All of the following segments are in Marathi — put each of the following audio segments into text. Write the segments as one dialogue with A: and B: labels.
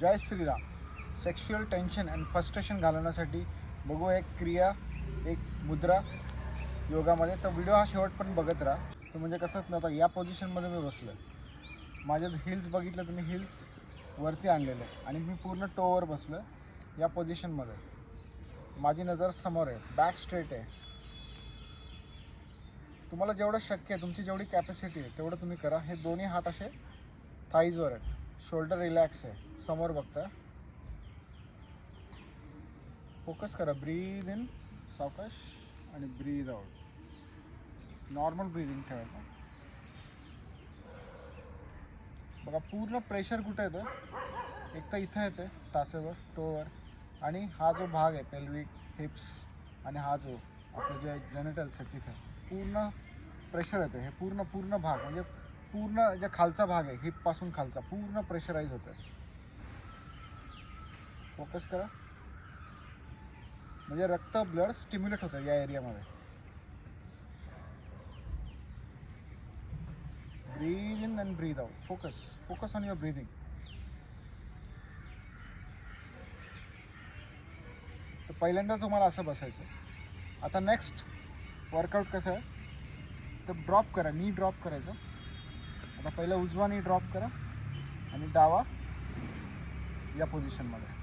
A: Jai Shriram. Sexual tension and frustration घालवण्यासाठी बघू एक क्रिया एक मुद्रा योगामध्ये. तर व्हिडिओ हा शेवट पण बघत राहा. तर म्हणजे कसं आता या पोझिशनमध्ये मी बसलो आहे माझ्या हिल्स बघितलं तर मी हिल्स वरती आणलेले आहे आणि मी पूर्ण टोवर बसलो आहे या पोझिशनमध्ये माझी नजर समोर आहे बॅक स्ट्रेट आहे. तुम्हाला जेवढं शक्य आहे तुमची जेवढी कॅपॅसिटी आहे तेवढं तुम्ही करा. हे दोन्ही हात असे थाईजवर आहेत. शोल्डर रिलॅक्स आहे. समोर बघता. फोकस करा. ब्रीद इन सावकाश आणि ब्रीद आउट. नॉर्मल ब्रीदिंग ठेवायचं. बघा पूर्ण प्रेशर कुठे येतं एक तर इथं येते टाचेवर टोवर. आणि हा जो भाग आहे पेल्विक हिप्स आणि हा जो आपले जे जेनेटल्स आहेत तिथे. पूर्ण प्रेशर येते हे पूर्ण पूर्ण भाग म्हणजे पूर्ण जे खालचा भाग आहे हिपपासून खालचा पूर्ण प्रेशराईज होतं फोकस करा. म्हणजे रक्त ब्लड स्टिम्युलेट होतं या एरियामध्ये breathe in and breathe out focus focus on your breathing तर पहिल्यांदा तुम्हाला असं बसायचं आता नेक्स्ट वर्कआउट कसं आहे? तर ड्रॉप करा. नी ड्रॉप करायचं. आता पहिलं उजवाने ड्रॉप करा आणि डावा या पोझिशनमध्ये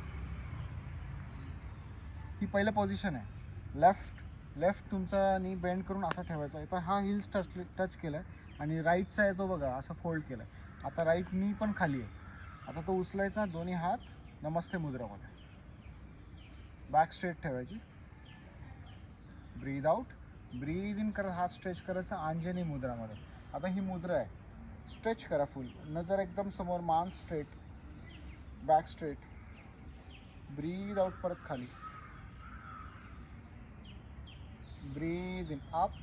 A: ही पहिलं पोझिशन आहे. लेफ्ट लेफ्ट तुमचा नी बेंड करून असा ठेवायचा आहे. तर हा हिल्स टच टच केला आहे आणि राईटचा आहे तो बघा असा फोल्ड केला आहे आता राईट नी पण खाली आहे. आता तो उचलायचा दोन्ही हात नमस्ते मुद्रामध्ये. बॅक स्ट्रेट ठेवायची. ब्रीद आउट ब्रीद इन करत हात स्ट्रेच करायचा अंजनी मुद्रामध्ये. आता ही मुद्रा आहे. स्ट्रेच करा फुल. नजर एकदम समोर मान straight back straight breathe out परत खाली. Breathe in up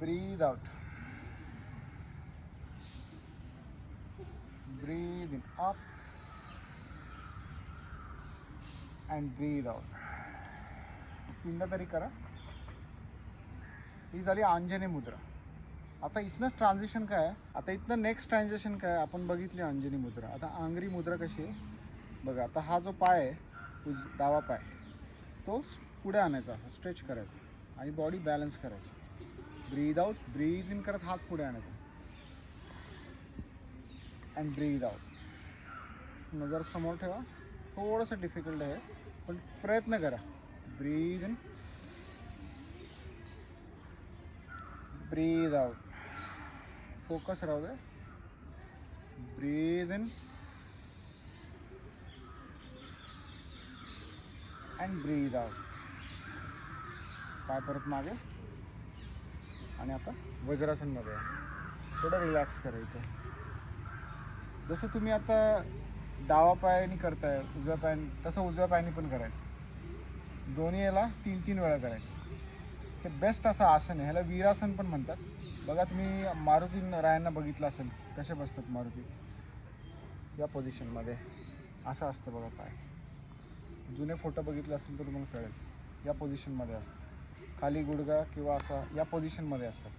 A: breathe out breathe in up and breathe out तीनदा तरी करा. ही झाली अंजनी मुद्रा. आता इथनं ट्रान्झिशन काय आहे? आता इथनं नेक्स्ट ट्रान्झिशन काय आहे? आपण बघितली अंजनी मुद्रा. आता आंगरी मुद्रा कशी आहे? बघा आता हा जो पाय आहे उज डावा पाय तो पुढे आणायचा असा स्ट्रेच करायचा आणि बॉडी बॅलन्स करायची. ब्रीद आऊट ब्रीद इन करत हात पुढे आणायचा. अँड ब्रीद आऊट नजर समोर ठेवा. थोडंसं डिफिकल्ट आहे पण प्रयत्न करा. Breathe in breathe out. Focus राहू दे. Breathe in. And breathe out. पाय परत मागे. आणि आता वज्रासनमध्ये थोडं रिलॅक्स करायचं जसं तुम्ही आता डावा पायाने करताय उजव्या पायाने तसं उजव्या पायाने पण करायचं. दोन्ही याला तीन तीन वेळा करायचं. ते बेस्ट असं आसन आहे. ह्याला वीरासन पण म्हणतात. बघा तुम्ही मारुती रायांना बघितलं असेल कसे बसतात मारुती? या पोझिशनमध्ये असं असतं बघा पाय जुने फोटो बघितले असतील तर तुम्हाला कळेल. या पोझिशनमध्ये असतं. खाली गुडगा किंवा असा या पोझिशनमध्ये असतात.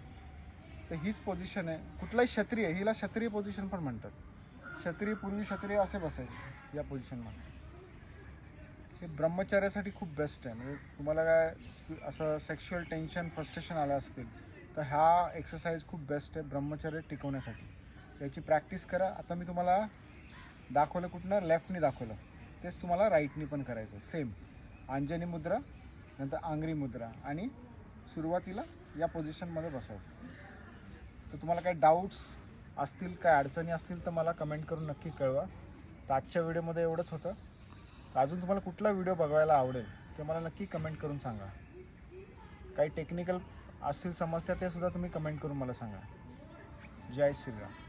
A: तर हीच पोझिशन आहे. कुठलाही क्षत्रिय हिला क्षत्रिय पोझिशन पण म्हणतात. क्षत्रिय पूर्वी क्षत्रिय असे बसायचे या पोझिशनमध्ये हे ब्रह्मचर्यासाठी खूप बेस्ट आहे. म्हणजे तुम्हाला काय असं सेक्शुअल टेन्शन फ्रस्ट्रेशन आलं असतील तर हा एक्सरसाइज खूप बेस्ट आहे ब्रह्मचर्य टिकवण्यासाठी. याची प्रॅक्टिस करा. आता मी तुम्हाला दाखवलं कुठनं? लेफ्टनी दाखवलं. तेच तुम्हाला राईटनी पण करायचं सेम अंजनी मुद्रा नंतर आंगरी मुद्रा आणि सुरुवातीला या पोझिशनमध्ये बसायचं. तर तुम्हाला काही डाऊट्स असतील काय अडचणी असतील तर मला कमेंट करून नक्की कळवा. तर आजच्या व्हिडिओमध्ये एवढंच होतं. अजून तुम्हाला कुठला व्हिडिओ बघायला आवडेल ते मला नक्की कमेंट करून सांगा. काही टेक्निकल असतील समस्या ते सुद्धा तुम्ही कमेंट करून मला सांगा. जय श्रीराम.